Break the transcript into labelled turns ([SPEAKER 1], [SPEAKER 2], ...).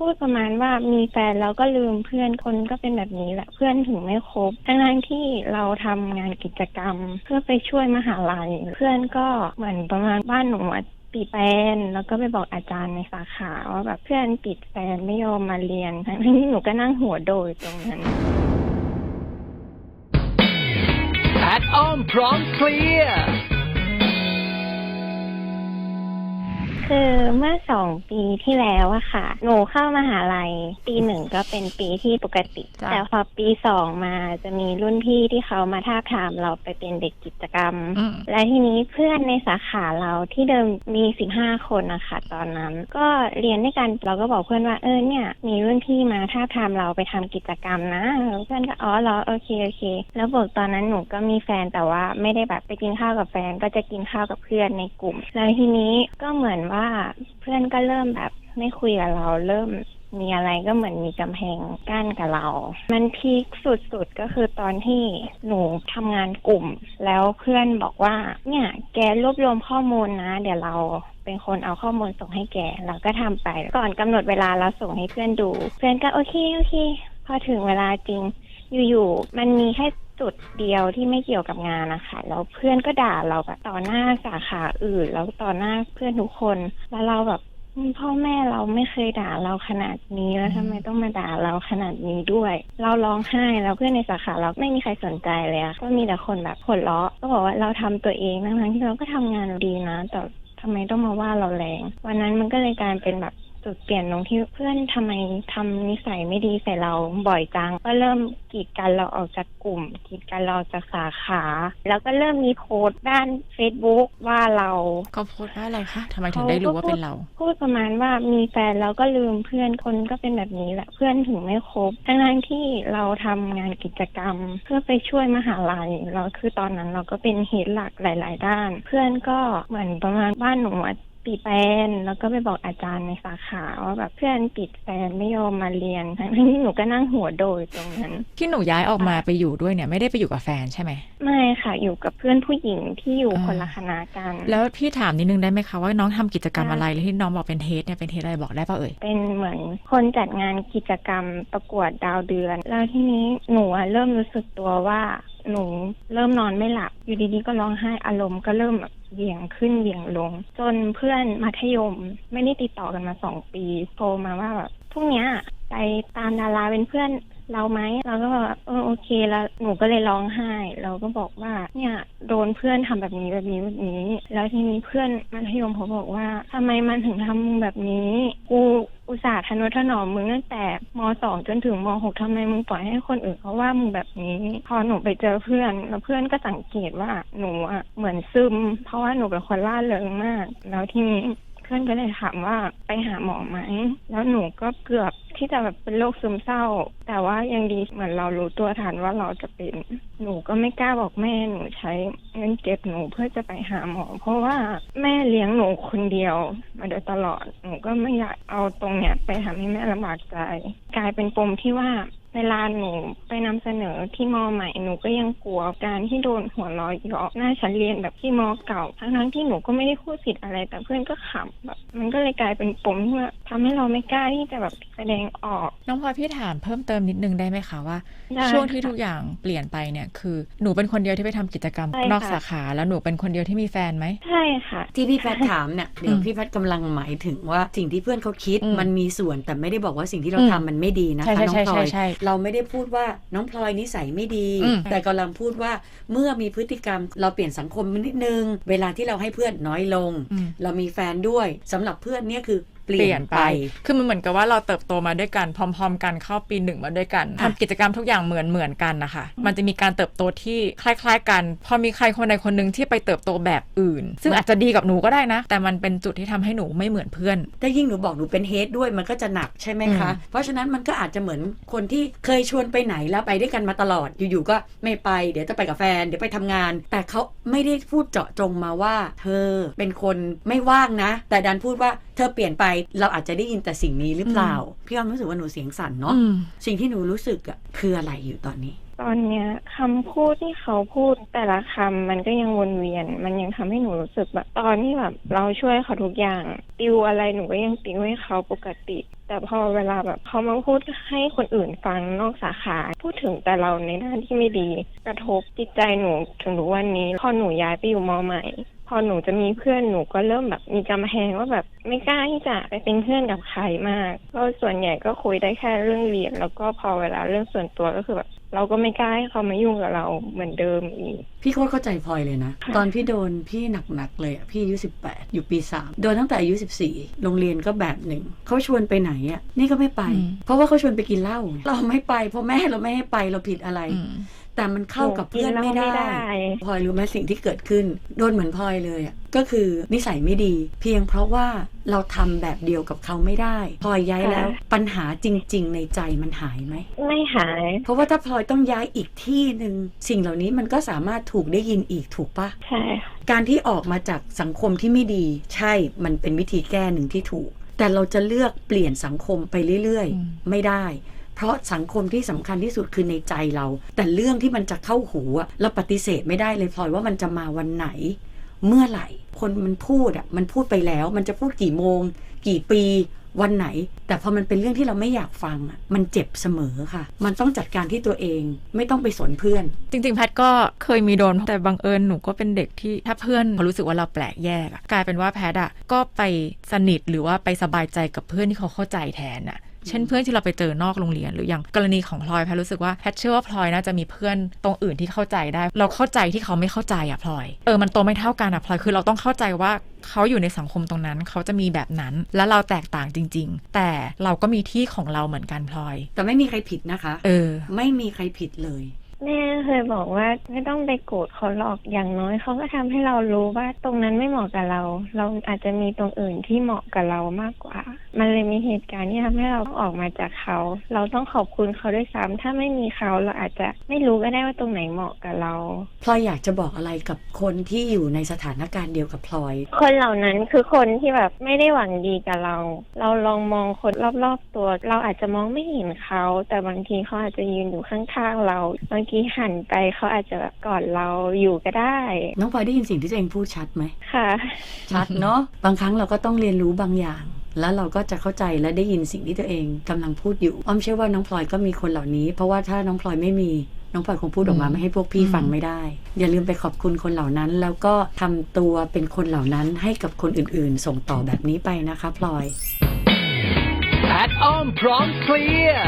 [SPEAKER 1] พูดประมาณว่ามีแฟนแล้วก็ลืมเพื่อนคนก็เป็นแบบนี้แหละเพื่อนถึงไม่คบทั้งๆที่เราทำงานกิจกรรม เพื่อไปช่วยมหาลัย เพื่อนก็เหมือนประมาณบ้านหนูปิดแฟนแล้วก็ไปบอกอาจารย์ในสาขาว่าแบบเพื่อนปิดแฟนไม่ยอมมาเรียนทั้งที่หนูก็นั่งหัวโดยตรงนั้น
[SPEAKER 2] แพทอ้อมพร้อมเคลียร์
[SPEAKER 1] คือเมื่อสองปีที่แล้วอะค่ะ หนูเข้ามาหาลัย ปีหนึ่งก็เป็นปีที่ปกติ
[SPEAKER 3] จ้ะ
[SPEAKER 1] แต่พอปีสองมาจะมีรุ่นพี่ที่เขามาท้าบทามเราไปเป็นเด็กกิจกรรม
[SPEAKER 3] อืม
[SPEAKER 1] และทีนี้เพื่อนในสาขาเราที่เดิมมีสิบห้าคนนะคะตอนนั้น ก็เรียนด้วยกันเราก็บอกเพื่อนว่าเออเนี่ย มีรุ่นพี่มาท้าบทามเราไปทำกิจกรรมนะเพื่อนก็อ๋อเหรอโอเคโอเค แล้วบอกตอนนั้นหนูก็มีแฟนแต่ว่าไม่ได้แบบไปกินข้าวกับแฟนก็จะกินข้าวกับเพื่อนในกลุ่ม แล้วทีนี้ก็เหมือนว่าเพื่อนก็เริ่มแบบไม่คุยกับเราเริ่มมีอะไรก็เหมือนมีกำแพงกั้นกับเรา มันพีคสุดๆ ก็คือตอนที่หนูทำงานกลุ่ม แล้วเพื่อนบอกว่า เนี่ย แกรวบรวมข้อมูลนะ เดี๋ยวเราเป็นคนเอาข้อมูลส่งให้แก เราก็ทำไป ก่อนกำหนดเวลาเราส่งให้เพื่อนดู เพื่อนก็โอเคโอเค พอถึงเวลาจริง อยู่ๆ มันมีแค่ จุดเดียวที่ไม่เกี่ยวกับงานนะคะแล้วเพื่อนก็ด่าเราแบบต่อหน้าสาขาอื่น แล้วต่อหน้าเพื่อนทุกคน แล้วเราแบบพ่อแม่เราไม่เคยด่าเราขนาดนี้แล้วทำไมต้องมาด่าเราขนาดนี้ด้วย เราร้องไห้แล้วเพื่อนในสาขาเราไม่มีใครสนใจเลยก็มีแต่คนแบบหัวเราะก็บอกว่าเราทำตัวเองทั้งๆที่เราก็ทำงานดีนะแต่ทำไมต้องมาว่าเราแรง วันนั้นมันก็เลยกลายเป็นแบบ จุดเปลี่ยนตรงที่เพื่อนทำไมทำนิสัยไม่ดีใส่เราบ่อยจัง ก็เริ่มกีดกันเราออกจากกลุ่ม กีดกันเราออกจากสาขา แล้วก็เริ่มมีโพสต์ด้าน Facebook ว่าเรา
[SPEAKER 3] เขาโพสต์ว่าอะไรคะทำไมถึงได้รู้ว่าเป็นเรา
[SPEAKER 1] พูดประมาณว่ามีแฟนแล้วก็ลืมเพื่อนคนก็เป็นแบบนี้แหละเพื่อนถึงไม่คบทั้งๆที่เราทำงานกิจกรรม เพื่อไปช่วยมหาลัยเราคือตอนนั้นเราก็เป็นเฮดหลักหลาย ๆ ด้าน เพื่อนก็เหมือนประมาณบ้านหนู อะปิดแฟนแล้วก็ไปบอกอาจารย์ในสาขาว่าแบบเพื่อนปิดแฟนไม่ยอมมาเรียนทั้งๆที่หนูก็นั่งหัวโดยตรงนั้น
[SPEAKER 3] ที่หนูย้ายออกมาไปอยู่ด้วยเนี่ยไม่ได้ไปอยู่กับแฟนใช่ไหม
[SPEAKER 1] ไม่ค่ะ อยู่กับเพื่อนผู้หญิงที่อยู่
[SPEAKER 3] อ่า
[SPEAKER 1] คนละคณะกัน
[SPEAKER 3] แล้วพี่ถามนิดนึงได้ไหมคะว่าน้องทำกิจกรรม
[SPEAKER 1] ได้
[SPEAKER 3] อะไรแล้วที่น้องบอกเป็นเทสเนี่ยเป็นเทสอะไรบอกได้ป่ะเอ่ย
[SPEAKER 1] เป็นเหมือนคนจัดงานกิจกรรมประกวดดาวเดือน แล้วทีนี้หนูอะเริ่มรู้สึกตัวว่าหนูเริ่มนอนไม่หลับ อยู่ดีๆก็ร้องไห้อารมณ์ก็เริ่มแบบ เหวี่ยงขึ้นเหวี่ยงลง จนเพื่อนมัธยมไม่ได้ติดต่อกันมาสองปี โทรมาว่าแบบพรุ่งนี้ไปตามดาราเป็นเพื่อน เราไหมเราก็บอกว่าเออโอเคแล้วหนูก็เลยร้องไห้ เราก็บอกว่า เนี่ยโดนเพื่อนทำแบบนี้แบบนี้แบบนี้ แล้วทีนี้เพื่อนมัธยมเขาบอกว่าทำไมมันถึงทำมึงแบบนี้ กูอุตส่าห์ทนุถนอมมึงตั้งแต่มสองจนถึงมหกทำไมมึงปล่อยให้คนอื่นเขาว่ามึงแบบนี้ พอหนูไปเจอเพื่อนแล้วเพื่อนก็สังเกตว่าหนูอะเหมือนซึม เพราะว่าหนูเป็นคนล่าเริงมาก แล้วทีนี้ พื่อนก็เลยถามว่าไปหาหมอไหม แล้วหนูก็เกือบที่จะแบบเป็นโรคซึมเศร้า แต่ว่ายังดีเหมือนเรารู้ตัวทันว่าเราจะเป็น หนูก็ไม่กล้าบอกแม่หนูใช้เงินเก็บหนูเพื่อจะไปหาหมอ เพราะว่าแม่เลี้ยงหนูคนเดียว มาโดยตลอด หนูก็ไม่อยากเอาตรงเนี้ยไปทำให้แม่ลำบากใจ กลายเป็นปมที่ว่า เวลาหนูไปนำเสนอที่มอใหม่หนูก็ยังกลัวการที่โดนหัวเร้อยเยาะหน้าชั้นเรียนแบบที่มอเก่า ทั้งๆที่หนูก็ไม่ได้พูดผิดอะไร แต่เพื่อนก็ขำแบบ มันก็เลยกลายเป็นปมที่ว่าทำให้เราไม่กล้าที่จะแบบแสดงออก
[SPEAKER 3] น้องพลอยพี่ถามเพิ่มเติมนิดนึงได้ไหมคะว่า
[SPEAKER 1] ได้
[SPEAKER 3] ช่วงที่ทุกอย่างเปลี่ยนไปเนี่ยคือหนูเป็นคนเดียวที่ไปทำกิจกรรม
[SPEAKER 1] ใช่ค่ะ
[SPEAKER 3] นอกสาขาแล้วหนูเป็นคนเดียวที่มีแฟนไหม
[SPEAKER 1] ใช่ค่ะ
[SPEAKER 4] ที่พี่แพทย์ถามเนี่ยเดี๋ยว
[SPEAKER 3] อืม
[SPEAKER 4] พี่แพทย์กำลังหมายถึงว่าสิ่งที่เพื่อนเขาคิด
[SPEAKER 3] อืม
[SPEAKER 4] มันมีส่วนแต่ไม่ได้บอกว่าสิ่งที่เรา
[SPEAKER 3] อืม
[SPEAKER 4] ทำมันไม่ดีนะ
[SPEAKER 3] ใช่
[SPEAKER 4] คะ
[SPEAKER 3] ใช่
[SPEAKER 4] น้องพลอย
[SPEAKER 3] ใช่ใช่
[SPEAKER 4] เราไม่ได้พูดว่าน้องพลอยนิสัยไม่ดี
[SPEAKER 3] อืม
[SPEAKER 4] แต่กำลังพูดว่าเมื่อมีพฤติกรรม เราเปลี่ยนสังคมนิดนึง เวลาที่เราให้เพื่อนน้อยลง
[SPEAKER 3] อืม
[SPEAKER 4] เรามีแฟนด้วยสำหรับเพื่อนเนี่ยคือเป
[SPEAKER 3] เป
[SPEAKER 4] ลี่
[SPEAKER 3] ลี่
[SPEAKER 4] ย
[SPEAKER 3] ย
[SPEAKER 4] น
[SPEAKER 3] น
[SPEAKER 4] ไป
[SPEAKER 3] ไป คือมันเหมือนกับว่าเราเติบโตมาด้วยกัน พร้อม ๆ กันเข้าปีหนึ่งมาด้วยกัน
[SPEAKER 4] อะ
[SPEAKER 3] ทำกิจกรรมทุกอย่างเหมือนเหมือนกันนะคะ มันจะมีการเติบโตที่คล้าย ๆ กัน พอมีใครคนใดคนหนึ่งที่ไปเติบโตแบบอื่น ซึ่งอาจจะดีกับหนูก็ได้นะ แต่มันเป็นจุดที่ทำให้หนูไม่เหมือนเพื่อน
[SPEAKER 4] ถ้ายิ่งหนูบอกหนูเป็นเฮดด้วยมันก็จะหนักใช่ไหมคะ
[SPEAKER 3] อืม
[SPEAKER 4] เพราะฉะนั้นมันก็อาจจะเหมือนคนที่เคยชวนไปไหนแล้วไปด้วยกันมาตลอด อยู่ๆก็ไม่ไป เดี๋ยวจะไปกับแฟน เดี๋ยวไปทำงาน แต่เขาไม่ได้พูดเจาะจงมาว่า เธอเป็นคนไม่ว่างนะ แต่ดันพูดว่าเธธอเปลี่ยนไปเราอาจจะได้ยินแต่สิ่งนี้หรือเปล่า พี่อ้อมรู้สึกว่าหนูเสียงสั่นเนาะ
[SPEAKER 3] อืม
[SPEAKER 4] สิ่งที่หนูรู้สึกอะคืออะไรอยู่ตอนนี้
[SPEAKER 1] ตอนเนี้ยคำพูดที่เขาพูดแต่ละคำมันก็ยังวนเวียน มันยังทำให้หนูรู้สึกแบบตอนที่แบบเราช่วยเขาทุกอย่าง ติวอะไรหนูก็ยังติวให้เขาปกติ แต่พอเวลาแบบเขามาพูดให้คนอื่นฟังนอกสาขาพูดถึงแต่เราในด้านที่ไม่ดี กระทบจิตใจหนูถึงทุกวันนี้พอหนูย้ายไปอยู่มอใหม่ พอหนูจะมีเพื่อนหนูก็เริ่มแบบมีกำแพงว่าแบบไม่กล้าที่จะไปเป็นเพื่อนกับใครมากก็ส่วนใหญ่ก็คุยได้แค่เรื่องเรียน แล้วก็พอเวลาเรื่องส่วนตัวก็คือแบบเราก็ไม่กล้าให้เขามายุ่งกับเราเหมือนเดิมอีก
[SPEAKER 4] พี่โคตรเข้าใจพลอยเลยนะ
[SPEAKER 1] ค่ะ
[SPEAKER 4] ตอนพี่โดนพี่หนักๆเลยอะพี่อายุ18อยู่ปี3โดนตั้งแต่อายุ14โรงเรียนก็แบบหนึ่งเขาชวนไปไหนอะนี่ก็ไม่ไป
[SPEAKER 3] อืม
[SPEAKER 4] เพราะว่าเขาชวนไปกินเหล้าเราไม่ไปเพราะแม่เราไม่ให้ไปเราผิดอะไร
[SPEAKER 3] อืม
[SPEAKER 4] แต่มันเข้ากับเพื่อน
[SPEAKER 1] หนูกิ
[SPEAKER 4] ไม่
[SPEAKER 1] นเหล้า
[SPEAKER 4] ได้
[SPEAKER 1] ไม่ได้
[SPEAKER 4] พลอยรู้ไหมสิ่งที่เกิดขึ้น โดนเหมือนพลอยเลยอะก็คือนิสัยไม่ดี เพียงเพราะว่าเราทำแบบเดียวกับเขาไม่ได้พลอยย้ายแล้ว ปัญหาจริง ๆ ในใจมันหายไหม
[SPEAKER 1] ไม่หาย
[SPEAKER 4] เพราะว่าถ้าพลอยต้องย้ายอีกที่หนึ่งสิ่งเหล่านี้มันก็สามารถถูกได้ยินอีกถูกปะ
[SPEAKER 1] ใช่ค่ะ
[SPEAKER 4] การที่ออกมาจากสังคมที่ไม่ดี ใช่มันเป็นวิธีแก้หนึ่งที่ถูก แต่เราจะเลือกเปลี่ยนสังคมไปเรื่อย
[SPEAKER 3] อืม
[SPEAKER 4] ๆไม่ได้ เพราะสังคมที่สำคัญที่สุดคือในใจเรา แต่เรื่องที่มันจะเข้าหูอะเราปฏิเสธไม่ได้เลยพลอยว่ามันจะมาวันไหน เมื่อไหร่ คนมันพูดอะมันพูดไปแล้ว มันจะพูดกี่โมง กี่ปีวันไหน แต่พอมันเป็นเรื่องที่เราไม่อยากฟังอะมันเจ็บเสมอค่ะ มันต้องจัดการที่ตัวเองไม่ต้องไปสนเพื่อน
[SPEAKER 3] จริง ๆ แพทก็เคยมีโดน แต่บังเอิญหนูก็เป็นเด็กที่ถ้าเพื่อนเขารู้สึกว่าเราแปลกแยกกลายเป็นว่าแพทอะก็ไปสนิทหรือว่าไปสบายใจกับเพื่อนที่เขาเข้าใจแทนอะ เช่นเพื่อนที่เราไปเจอนอกโรงเรียน หรืออย่างกรณีของพลอยแพทรู้สึกว่าแพทเชื่อว่าพลอยน่าจะมีเพื่อนตรงอื่นที่เข้าใจได้ เราเข้าใจที่เขาไม่เข้าใจอะพลอยเออมันโตไม่เท่ากันอะพลอยคือเราต้องเข้าใจว่าเขาอยู่ในสังคมตรงนั้น เขาจะมีแบบนั้น และเราแตกต่างจริง ๆ แต่เราก็มีที่ของเราเหมือนกันพลอย
[SPEAKER 4] แต่ไม่มีใครผิดนะคะ
[SPEAKER 3] เออ
[SPEAKER 4] ไม่มีใครผิดเลย
[SPEAKER 1] แม่เคยบอกว่าไม่ต้องไปโกรธเขาหรอกอย่างน้อยเขาก็ทำให้เรารู้ว่าตรงนั้นไม่เหมาะกับเรา เราอาจจะมีตรงอื่นที่เหมาะกับเรามากกว่า มันเลยมีเหตุการณ์ที่ทำให้เราต้องออกมาจากเขา เราต้องขอบคุณเขาด้วยซ้ำถ้าไม่มีเขาเราอาจจะไม่รู้ก็ได้ว่าตรงไหนเหมาะกับเรา
[SPEAKER 4] พลอยอยากจะบอกอะไรกับคนที่อยู่ในสถานการณ์เดียวกับพลอย
[SPEAKER 1] คนเหล่านั้นคือคนที่แบบไม่ได้หวังดีกับเรา เราลองมองคนรอบๆตัว เราอาจจะมองไม่เห็นเขา แต่บางทีเขาอาจจะยืนอยู่ข้างๆเราบางทีหันไปเขาอาจจะแบบกอดเราอยู่ก็ได้
[SPEAKER 4] น้องพลอยได้ยินสิ่งที่ตัวเองพูดชัดไหม
[SPEAKER 1] ค่ะ
[SPEAKER 4] ชัดเนาะบางครั้งเราก็ต้องเรียนรู้บางอย่างแล้วเราก็จะเข้าใจและได้ยินสิ่งที่ตัวเองกำลังพูดอยู่ อ้อมเชื่อว่าน้องพลอยก็มีคนเหล่านี้ เพราะว่าถ้าน้องพลอยไม่มี น้องพลอยคงพูดออกมา
[SPEAKER 3] อืม
[SPEAKER 4] ไม่ให้พวกพี่
[SPEAKER 3] อืม
[SPEAKER 4] ฟังไม่ได้ อย่าลืมไปขอบคุณคนเหล่านั้น แล้วก็ทำตัวเป็นคนเหล่านั้นให้กับคนอื่นๆ ส่งต่อแบบนี้ไปนะคะพลอย
[SPEAKER 2] แพทอ้อมพร้อมเคลียร์